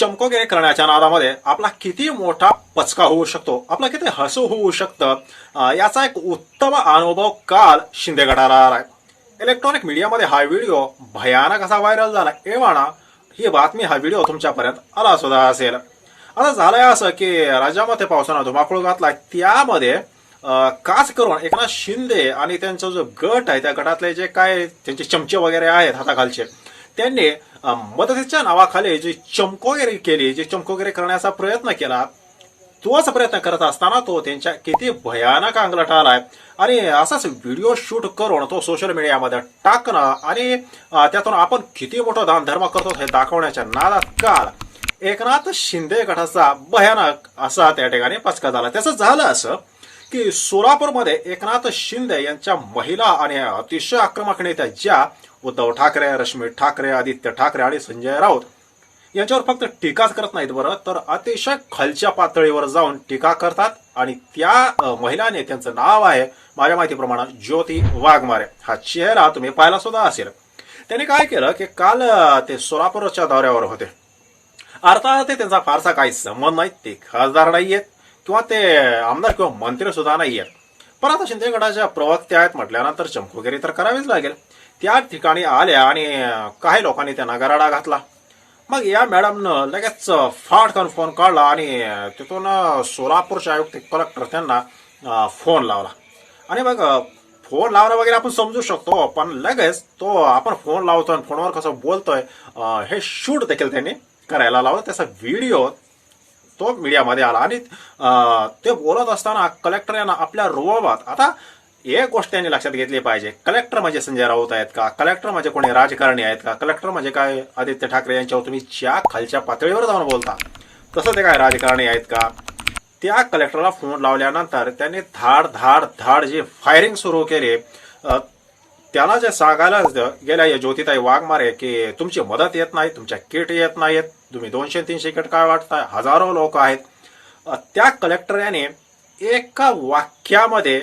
चमकोगिरी करण्याच्या नादामध्ये आपला किती मोठा पचका होऊ शकतो? आपला किती हसू होऊ शकतं? याचा एक उत्तम अनुभव काल शिंदे गटाला आला आहे. इलेक्ट्रॉनिक मीडियामध्ये हा व्हिडिओ भयानक असा व्हायरल झाला. एव्हाना ही बातमी हा व्हिडिओ तुमच्यापर्यंत आला सुद्धा असेल. आता झालंय असं की राज्यामध्ये पावसानं धुमाकूळ घातला त्यामध्ये काच करून एकनाथ शिंदे आणि त्यांचा जो गट आहे त्या गटातले जे काय त्यांचे चमचे वगैरे आहेत हाताखालचे त्यांनी मदतीच्या नावाखाली जी चमकोगिरी केली जी चमकोगिरी करण्याचा प्रयत्न केला तोच प्रयत्न करत असताना तो त्यांच्या किती भयानक अंगलट आलाय. आणि असाच व्हिडिओ शूट करून तो सोशल मीडियामध्ये टाकणं आणि त्यातून आपण किती मोठं दानधर्म करतो हे दाखवण्याच्या नादात काल एकनाथ शिंदे गटाचा भयानक असा त्या ठिकाणी पचका झाला. त्याचं झालं असं की सोलापूरमध्ये एकनाथ शिंदे यांच्या महिला आणि अतिशय आक्रमक नेत्या ज्या उद्धव ठाकरे रश्मी ठाकरे आदित्य ठाकरे आणि संजय राऊत यांच्यावर फक्त टीकाच करत नाहीत बरं तर अतिशय खालच्या पातळीवर जाऊन टीका करतात आणि त्या महिला नेत्यांचं नाव आहे माझ्या माहितीप्रमाणे ज्योती वाघमारे. हा चेहरा तुम्ही पाहिला सुद्धा असेल. त्यांनी काय केलं की काल ते सोलापूरच्या दौऱ्यावर होते. अर्थात ते त्यांचा फारसा काही संबंध नाही ते खासदार नाहीयेत किंवा ते आमदार किंवा मंत्री सुद्धा नाहीयेत. पण आता शिंदे गटाच्या प्रवक्त्या आहेत म्हटल्यानंतर चमकोगिरी तर करावीच लागेल. त्या ठिकाणी आल्या आणि काही लोकांनी त्यांना गराडा घातला. मग या मॅडमनं लगेच फाटकन फोन काढला आणि तिथून सोलापूरचे आयुक्त कलेक्टर त्यांना फोन लावला. आणि मग फोन लावणं वगैरे आपण समजू शकतो पण लगेच तो आपण फोन लावतोय आणि फोनवर कसं बोलतोय हे शूट देखील त्यांनी करायला लावलं. त्याचा व्हिडिओ तो मीडियामध्ये आला. आणि ते बोलत असताना कलेक्टर यांना आपल्या रुबाबात आता एक गोष्ट त्यांनी लक्षात घेतली पाहिजे. कलेक्टर म्हणजे संजय राऊत आहेत का? कलेक्टर म्हणजे कोणी राजकारणी आहेत का? कलेक्टर म्हणजे काय? आदित्य ठाकरे यांच्यावर तुम्ही ज्या खालच्या पातळीवर जाऊन बोलता तसं ते काय राजकारणी आहेत का? त्या कलेक्टरला फोन लावल्यानंतर त्यांनी धाड धाड धाड जे फायरिंग सुरू केले त्याला जे सांगायला गेल्या या ज्योतिताई वाघमारे की तुमची मदत येत नाही तुमच्या किट येत नाहीत तुम्ही दोनशे तीनशे किट काय वाटताय हजारो लोक आहेत. त्या कलेक्टर याने एका वाक्यामध्ये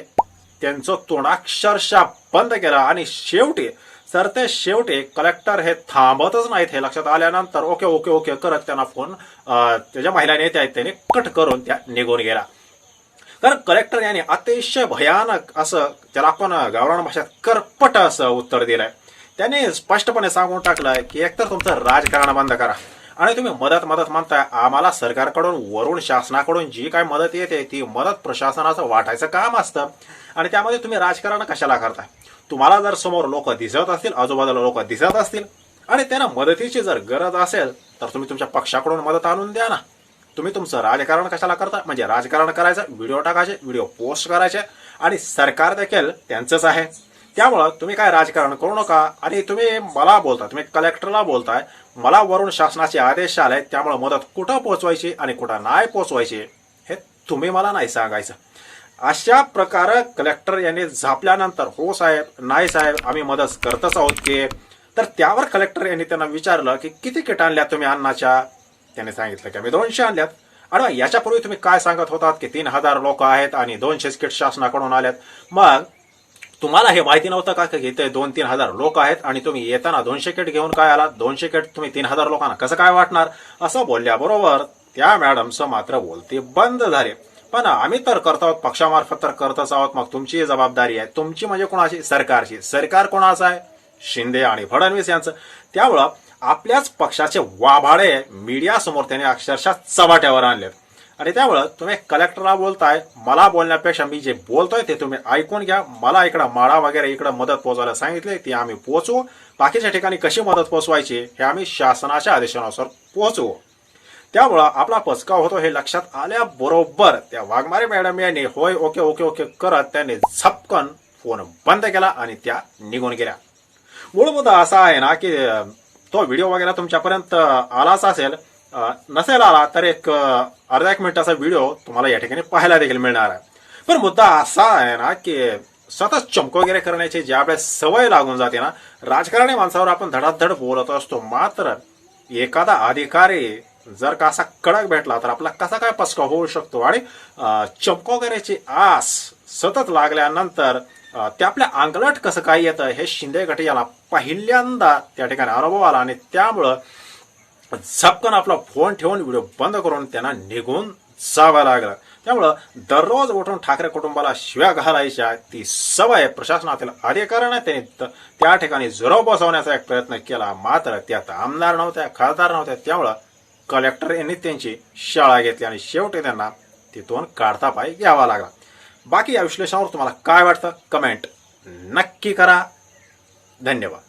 त्यांचं तोंडाक्षरशः बंद केलं आणि शेवटी सर ते शेवटी कलेक्टर हे थांबतच नाहीत हे लक्षात आल्यानंतर ओके ओके ओके करत त्यांना फोन त्याच्या महिला नेत्या आहेत त्यांनी कट करून त्या निघून गेला. कारण कलेक्टर यांनी अतिशय भयानक असं ज्याला आपण गावरान भाषेत करपट असं उत्तर दिलंय. त्याने स्पष्टपणे सांगून टाकलंय की एकतर तुमचं राजकारण बंद करा. आणि तुम्ही मदत मदत म्हणताय आम्हाला सरकारकडून वरून शासनाकडून जी काय मदत येते ती मदत प्रशासनाचं वाटायचं काम असतं. आणि त्यामध्ये तुम्ही राजकारण कशाला करताय? तुम्हाला जर समोर लोक दिसत असतील आजूबाजूला लोक दिसत असतील आणि त्यांना मदतीची जर गरज असेल तर तुम्ही तुमच्या पक्षाकडून मदत आणून द्या ना. तुम्ही तुमचं राजकारण कशाला करता? म्हणजे राजकारण करायचं व्हिडिओ टाकायचे व्हिडिओ पोस्ट करायचे आणि सरकार देखील त्यांचंच आहे. त्यामुळं तुम्ही काय राजकारण करू नका. आणि तुम्ही मला बोलता तुम्ही कलेक्टरला बोलताय मला वरून शासनाचे आदेश आले त्यामुळे मदत कुठं पोहोचवायची आणि कुठं नाही पोहोचवायची हे तुम्ही मला नाही सांगायचं. अशा प्रकारे कलेक्टर यांनी झापल्यानंतर हो साहेब नाही साहेब आम्ही मदत करतच आहोत की? तर त्यावर कलेक्टर यांनी त्यांना विचारलं की किती किट आणल्या तुम्ही अन्नाच्या? त्याने सांगितलं की आम्ही दोनशे आणल्यात. आणि याच्यापूर्वी तुम्ही काय सांगत होतात की तीन हजार लोक आहेत आणि दोनशे किट शासनाकडून आल्यात मग तुम्हाला हे माहिती नव्हतं का की इथे दोन तीन हजार लोक आहेत आणि तुम्ही येताना दोनशे किट घेऊन काय आला दोनशे किट तुम्ही तीन हजार लोकांना कसं काय वाटणार? असं बोलल्याबरोबर त्या मॅडमचं मात्र बोलते बंद झाले. पण आम्ही तर करत आहोत पक्षामार्फत तर करतच आहोत. मग तुमची जबाबदारी आहे. तुमची म्हणजे कोणाची? सरकारची. सरकार कोणाचं आहे? शिंदे आणि फडणवीस यांचं. त्यामुळं आपल्याच पक्षाचे वाभाडे मीडिया समोर त्याने अक्षरशः चबाट्यावर आणलेत. आणि त्यामुळं तुम्ही कलेक्टरला बोलताय मला बोलण्यापेक्षा मी जे बोलतोय ते तुम्ही ऐकून घ्या. मला इकडं माळा वगैरे इकडं मदत पोहोचवायला सांगितले ती आम्ही पोहोचवू बाकीच्या ठिकाणी कशी मदत पोहोचवायची हे आम्ही शासनाच्या आदेशानुसार पोहोचवू त्यामुळं आपला पचका होतो हे लक्षात आल्याबरोबर त्या वाघमारे मॅडम यांनी होय ओके ओके ओके करत त्यांनी झपकन फोन बंद केला आणि त्या निघून गेल्या. मूळ मुद्दा असा आहे ना की तो व्हिडिओ वगैरे तुमच्यापर्यंत आलाच असेल नसेल आला तर एक अर्धा एक मिनिटाचा व्हिडिओ तुम्हाला या ठिकाणी पाहायला देखील मिळणार आहे. पण मुद्दा असा आहे ना की सतत चमक वगैरे करण्याची ज्या वेळेस सवय लागून जाते ना राजकारणी माणसावर आपण धडाधड बोलत असतो. मात्र एखादा अधिकारी जर का असा कडक भेटला तर आपला कसा काय पसका होऊ शकतो? आणि चमक वगैरेची आस सतत लागल्यानंतर ते आपल्या अंगलट कसं काय येतं हे शिंदे गट याला पहिल्यांदा त्या ठिकाणी अनुभव आला. आणि त्यामुळं झपकन आपला फोन ठेवून व्हिडिओ बंद करून त्यांना निघून जावं लागलं. त्यामुळं दररोज उठून ठाकरे कुटुंबाला शिव्या घालायच्या ती सवय प्रशासनातील अधिकाऱ्यांना त्यांनी त्या ठिकाणी जुराव बसवण्याचा एक प्रयत्न केला. मात्र त्यात आमदार नव्हत्या खासदार नव्हत्या त्यामुळं कलेक्टर यांनी त्यांची शाळा घेतली आणि शेवटी त्यांना तिथून काढता पाय घ्यावा लागला. बाकी या विश्लेषणावर तुम्हाला काय वाटतं? कमेंट नक्की करा. धन्यवाद.